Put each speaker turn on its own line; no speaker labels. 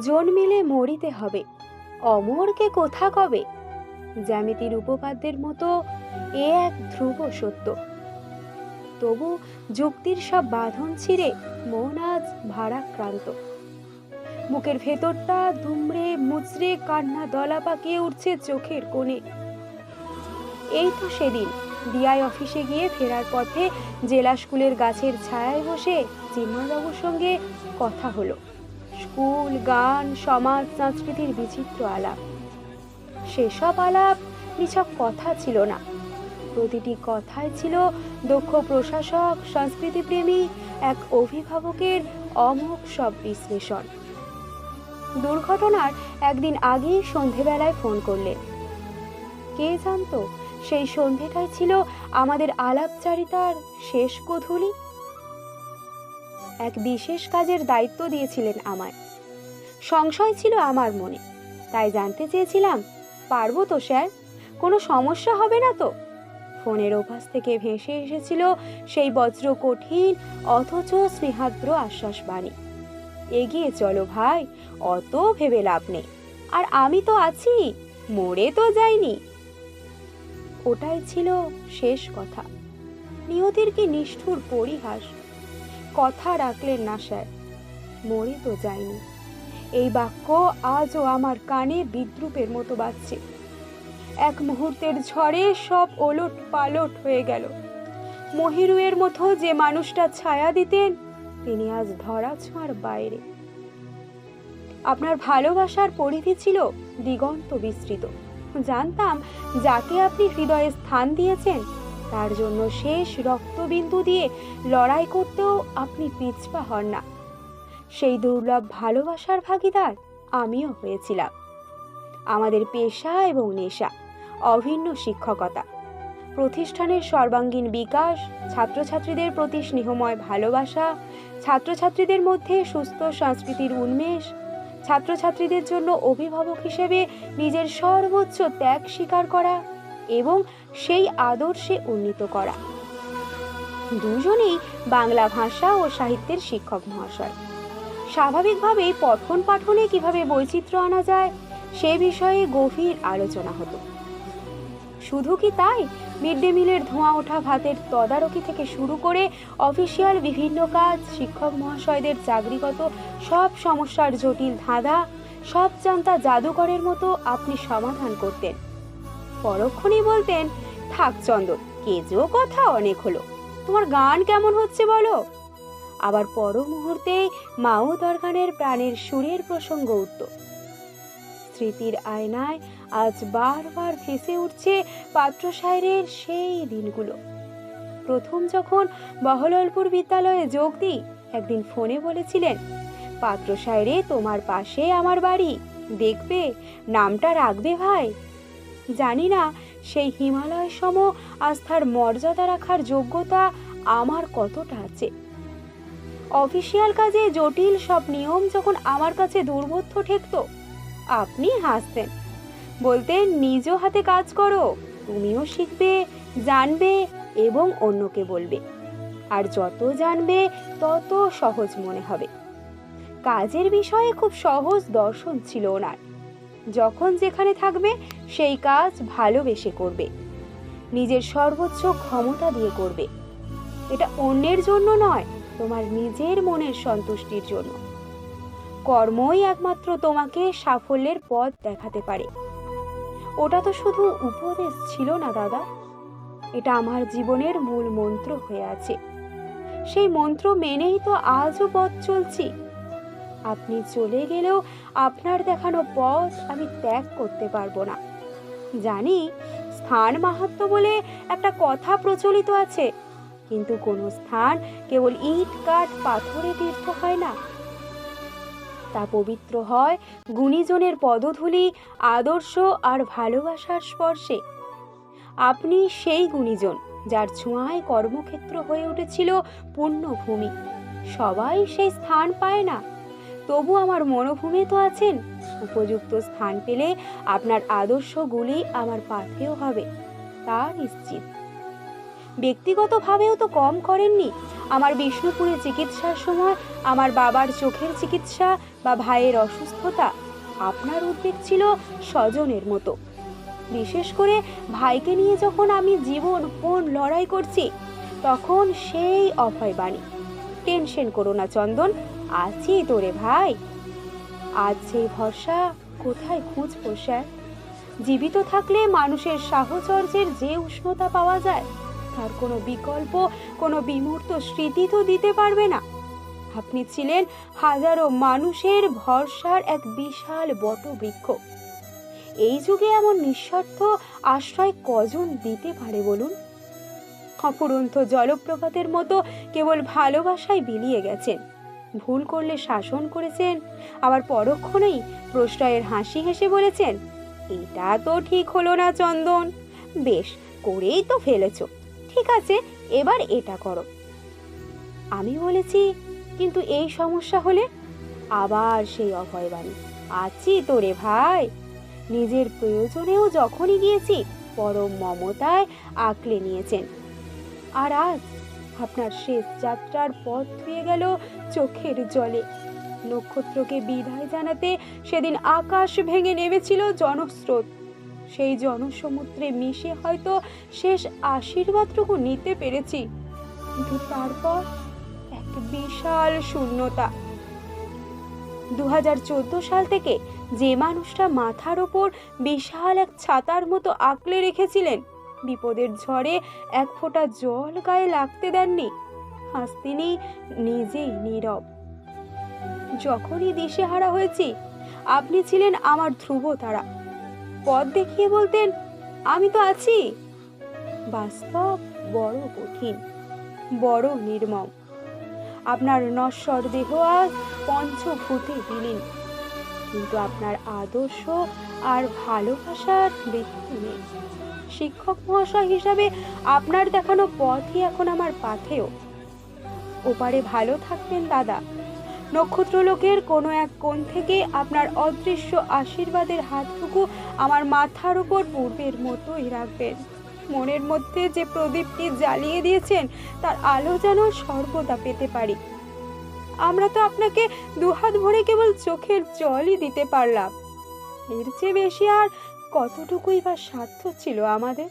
জন্মিলে মরিতে হবে। অমরকে কোথা কবে? জ্যামিতির উপপাদ্যের মতো এ এক ধ্রুব সত্য। তবু যুক্তির সব বাঁধন ছিঁড়ে মন আজ ভারাক্রান্ত। মুখের ভেতরটা দুমড়ে মুচড়ে, কান্না, দলা পাকিয়ে উঠছে চোখের কোণে। এই তো সেদিন, ডিআই অফিসে গিয়ে ফেরার পথে জেলা স্কুলের গাছের ছায়ায় বসে চিন্ময়বাবুর সঙ্গে কথা হলো। স্কুল, গান, সমাজ, সংস্কৃতির বিচিত্র আলাপ। সেসব আলাপ নিছক কথা ছিল না। প্রতিটি কথায় ছিল দক্ষ প্রশাসক, সংস্কৃতিপ্রেমী, এক অভিভাবকের অমোঘ সব বিশ্লেষণ। দুর্ঘটনার একদিন আগেই সন্ধেবেলায় ফোন করলেন। কে জানতো, সেই সন্ধেটাই ছিল আমাদের আলাপচারিতার শেষ গোধূলি? এক বিশেষ কাজের দায়িত্ব দিয়েছিলেন আমায়। সংশয় ছিল আমার মনে। তাই জানতে চেয়েছিলাম, পারব তো, স্যার? কোনো সমস্যা হবে না তো? ফোনের ওপাশ থেকে ভেসে এসেছিল সেই বজ্র কঠিন, অথচ স্নেহাদ্র আশ্বাস বাণী এগিয়ে চলো ভাই, অত ভেবে লাভ নেই। আর আমি তো আছি, মরে তো যাইনি। ওটাই ছিল শেষ কথা। নিয়তির কি নিষ্ঠুর পরিহাস? কথা রাখলেন না স্যার। মরে তো যায়নি। এই বাক্য আজও আমার কানে বিদ্রুপের মতো বাজছে। এক মুহূর্তের ঝড়ে সব ওলট পালট হয়ে গেল। মহিরুয়ের মতো যে মানুষটা ছায়া দিতেন, তিনি আজ ধরা ছোঁয়ার বাইরে। আপনার ভালোবাসার পরিধি ছিল দিগন্ত বিস্তৃত। জানতাম যাকে আপনি হৃদয়ে স্থান দিয়েছেন তার জন্য শেষ রক্তবিন্দু দিয়ে লড়াই করতেও আপনি পিছপা হন না। সেই দুর্লভ ভালোবাসার ভাগিদার আমিও হয়েছিলাম। আমাদের পেশা এবং নেশা, অভিন্ন শিক্ষকতা, প্রতিষ্ঠানের সর্বাঙ্গীন বিকাশ, ছাত্রছাত্রীদের প্রতি স্নেহময় ভালোবাসা, ছাত্রছাত্রীদের মধ্যে সুস্থ সংস্কৃতির উন্মেষ, ছাত্রছাত্রীদের জন্য অভিভাবক হিসেবে নিজের সর্বোচ্চ ত্যাগ স্বীকার করা এবং সেই আদর্শে উন্নীত করা। দুজনেই বাংলা ভাষা ও সাহিত্যের শিক্ষক মহাশয়। স্বাভাবিকভাবেই পঠন পাঠনে কীভাবে বৈচিত্র্য আনা যায়, সে বিষয়ে গভীর আলোচনা হতো। শুধু কি তাই? মিড ডে মিলের ধোঁয়া ওঠা ভাতের তদারকি থেকে শুরু করে অফিসিয়াল বিভিন্ন কাজ, শিক্ষক মহাশয়দের চাকরিগত সব সমস্যার জটিল ধাঁধা, সব জানতা জাদুকরের মতো আপনি সমাধান করতেন। পরক্ষণেই বলতেন, থাক চন্দন কেজো কথা অনেক হলো। তোমার গান কেমন হচ্ছে বলো? আবার পর মুহূর্তে মাও দরগানের প্রাণের সুরের প্রসঙ্গ উঠত স্মৃতির আয়নায় আজ বারবার ভেসে উঠছে পাত্র সাহেবের সেই দিনগুলো। প্রথম যখন বহললপুর বিদ্যালয়ে যোগ দিই, একদিন ফোনে বলেছিলেন, পাত্র সাহেরে, তোমার পাশে আমার বাড়ি। দেখবে, নামটা রাখবে ভাই। জানি না, সেই হিমালয় সম আস্থার মর্যাদা রাখার যোগ্যতা আমার কতটা আছে। অফিসিয়াল কাজে জটিল সব নিয়ম যখন আমার কাছে দুর্বোধ্য ঠেকতো, আপনি হাসতেন। বলতেন, নিজ হাতে কাজ করো, তুমিও শিখবে, জানবে এবং অন্যকে বলবে। আর যত জানবে, তত সহজ মনে হবে। কাজের বিষয়ে খুব সহজ দর্শন ছিল ওনার। যখন যেখানে থাকবে, সেই কাজ ভালোবেসে করবে। নিজের সর্বোচ্চ ক্ষমতা দিয়ে করবে। এটা অন্যের জন্য নয়, তোমার নিজের মনের সন্তুষ্টির জন্য। কর্মই একমাত্র তোমাকে সাফল্যের পথ দেখাতে পারে। ওটা তো শুধু উপদেশ ছিল না, দাদা। এটা আমার জীবনের মূল মন্ত্র হয়ে আছে। সেই মন্ত্র মেনেই তো আজও পথ চলছি। আপনি চলে গেলেও আপনার দেখানো পথ আমি ত্যাগ করতে পারব না। জানি স্থান মাহাত্ম বলে একটা কথা প্রচলিত আছে, কিন্তু কোনো স্থান কেবল ইট, কাঠ, পাথরে তীর্থ হয় না। তা পবিত্র হয় গুণীজনের পদধূলি, আদর্শ আর ভালোবাসার স্পর্শে। আপনি সেই গুণীজন যার ছোঁয়ায় কর্মক্ষেত্র হয়ে উঠেছিল পুণ্যভূমি। সবাই সেই স্থান পায় না। তবু আমার মনোভূমি তো আছেন। উপযুক্ত স্থান পেলে আপনার আদর্শগুলি আমার পাথেও হবে, তা নিশ্চিত। ব্যক্তিগতভাবেও তো কম করেননি। আমার বিষ্ণুপুরে চিকিৎসার সময় আমার বাবার চোখের চিকিৎসা বা ভাইয়ের অসুস্থতা আপনার উদ্বেগ ছিল স্বজনের মতো। বিশেষ করে ভাইকে নিয়ে যখন আমি জীবন কোন লড়াই করছি, তখন সেই অভয় বাণী টেনশন করো না, চন্দন। আছি তোরে ভাই। আজ সেই ভরসা কোথায় খুঁজবো, স্যার? জীবিত থাকলে মানুষের সাহচর্যের যে উষ্ণতা পাওয়া যায়, তার কোনো বিকল্প, কোনো বিমূর্ত স্মৃতি তো দিতে পারবে না। আপনি ছিলেন হাজারো মানুষের ভরসার এক বিশাল বটবৃক্ষ। এই যুগে এমন নিঃস্বার্থ আশ্রয় কজন দিতে পারে বলুন? অপুরন্ত জলপ্রপাতের মতো কেবল ভালোবাসায় বিলিয়ে গেছেন। ভুল করলে শাসন করেছেন, আবার পরক্ষণেই প্রশ্রয়ের হাসি হেসে বলেছেন, এটা তো ঠিক হলো না চন্দন, বেশ করেই তো ফেলেছ, ঠিক আছে, এবার এটা করো। আমি বলেছি, কিন্তু এই সমস্যা হলে আবার সেই অভয়বাণী। আছি তোরে ভাই। নিজের প্রয়োজনেও যখনই গিয়েছি, পরম মমতায় আঁকলে নিয়েছেন। আর আজ আপনার শেষ যাত্রার পথ ধুয়ে গেল চোখের জলে। নক্ষত্রকে বিদায় জানাতে সেদিন আকাশ ভেঙে নেমেছিল জনস্রোত। সেই জনসমুদ্রে মিশে হয়তো শেষ আশীর্বাদটুকু নিতে পেরেছি। কিন্তু তারপর এক বিশাল শূন্যতা। দু হাজার চোদ্দ সাল থেকে যে মানুষটা মাথার ওপর বিশাল এক ছাতার মতো আঁকলে রেখেছিলেন বিপদের ঝড়ে এক ফোঁটা জল গায়ে লাগতে দেননি। আজ তিনি নিজেই নীরব। যখনই দিশেহারা হয়েছি, আপনি ছিলেন আমার ধ্রুব তারা। পথ দেখিয়ে বলতেন, আমি তো আছি। বাস্তব বড় কঠিন, বড় নির্মম। আপনার নশ্বর দেহ আজ পঞ্চভূতে বিলীন। কিন্তু আপনার আদর্শ আর ভালোবাসার মৃত্যু নেই। শিক্ষক মহাশয় হিসাবে আপনার দেখানো পথই এখন আমার পাথেও ওপারে ভালো থাকবেন, দাদা। নক্ষত্রলোকের কোনো এক কোণ থেকে আপনার অদৃশ্য আশীর্বাদের হাতটুকু আমার মাথার উপর পূর্বের মতোই রাখবেন। মনের মধ্যে যে প্রদীপটি জ্বালিয়ে দিয়েছেন, তার আলো যেন সর্বদা পেতে পারি। আমরা তো আপনাকে দুহাত ভরে কেবল চোখের জলই দিতে পারলাম। এর চেয়ে বেশি আর কতটুকুই বা সাধ্য ছিল আমাদের?